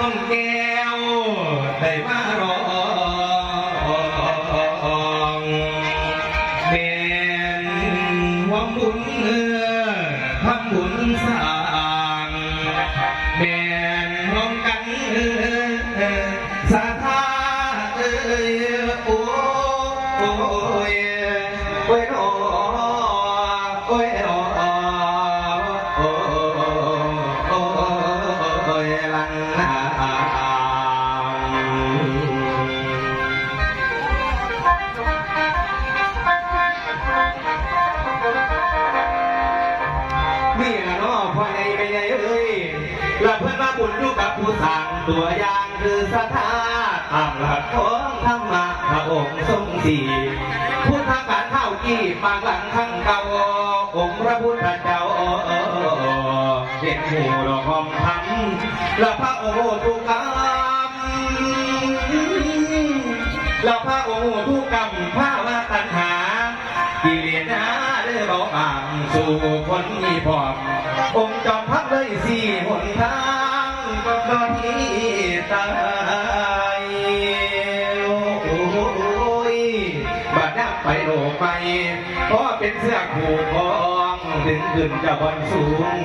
ต้นแก้วได้มารองแม่นหวังบุญเออทำบุญสา บุญอยู่กับผู้สั่งตัวอย่างคือสถาตามหลักของธรรมะพระองค์ทรงสีพุทธการเท่ากี้ปางหลังข้างเก่าองค์พระพุทธเจ้าเด็กหมู่ดอกหอมทำและพระโอษฐ์ทุกรรมเราพระองค์ผู้กำพระ ไปเพราะเป็นเสื้อผูกคองถึงขึ้นจะบนสูง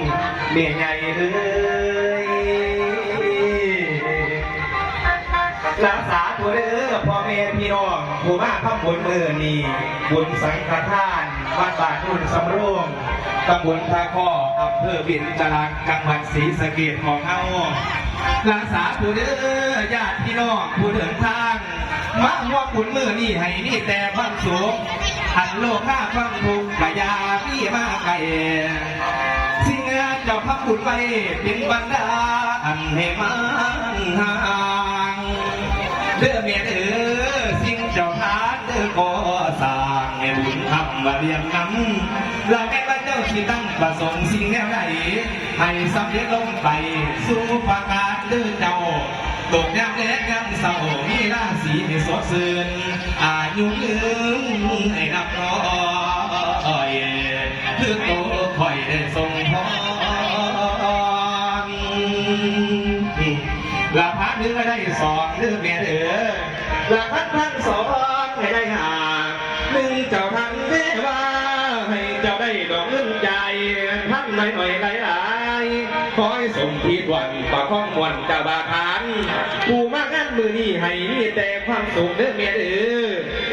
เมียใหญ่เลยรักษาตัวเด้อพ่อแม่พี่น้องผู้มาทำบุญมือนี้บุญสังฆทานวัดบาทนุ่นสำโรงตำบลท่าข้ออำเภอบินจรักจังหวัดศรีสะเกษของเฮารักษาตัวเด้อญาติพี่น้องผู้เดินทาง มาว่าบุญมือนี้ให้มีแต่ความสุขอันโลกข้าความทุกข์กะยาพี่มาไกลสิ่งานเจ้าพักบุญไปเป็นบรรดาอันให้มันห่างเด้อเมียเด้อสิ่งเจ้าทานเด้อก่อสร้างให้บุญทำมาเรียงน้ำเราแม่ว่าเจ้าที่ตั้งประสงค์สิ่งแนวใดให้สำเร็จลงไป สู่ประกาศเด้อเจ้า ตกยามแลกยามเศร้ามีราศีให้สดชื่นอายุยืนให้นับร้อยคือโตคอยได้ทรงพรลาพักนึงก็ได้สองเรื่องเมียเด้อลาพักทั้งสองให้ได้หาหนึ่งเจ้าทันเด้ว่าให้เจ้าได้ดอกเงินใจท่านหน่อยหน่อยหลายหลาย ขอให้สมพีดวันปะข้องมวันเจะบาทานผู้มากงานมือนี้ให้มีแต่ความสุขเด้อเมียเด้อ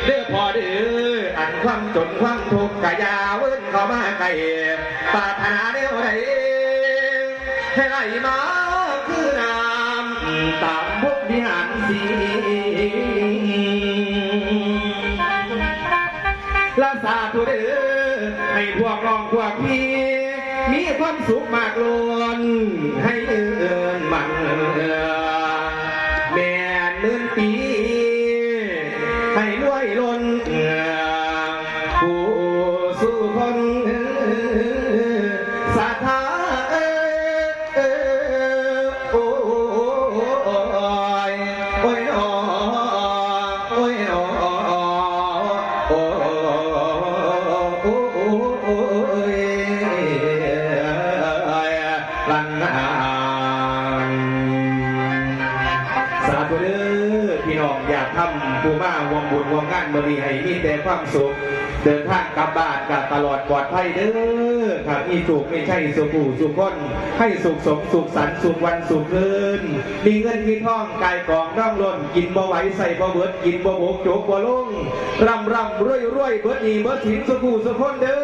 เด้อพอเด้ออันความจนความทุกข์กะยาเวิ้นเข้ามาไกลปรารถนาเดียวใดให้ไหลมาคือน้ำตามพวกวิหารสีลาสาธุเด้อให้พวกน้องพวกพี่ มีความสุขมากล้นให้เอินมันแม่นมื่นปีให้รวยล้นผู้สู้คนส ลันนาสาธุเด้อพี่น้องอยากทำผู้มาวงบุญวงงานบริให้มีแต่ความสุข เดินทางกลับบ้านกับตลอดปลอดภัยเด้อถ้ามีสุขไม่ใช่สุขผู้สุขคนให้สุขสมสุขสันสุขวันสุขคืนมีเงินมีทองกายกองร่องล้นกินบ่ไหวใส่บ่เบิดกินบ่บกโจกบ่ลงร่ำร่ำรวยรวยเบิดหนีเบิดถิ่นสุขผู้สุขคนเด้อ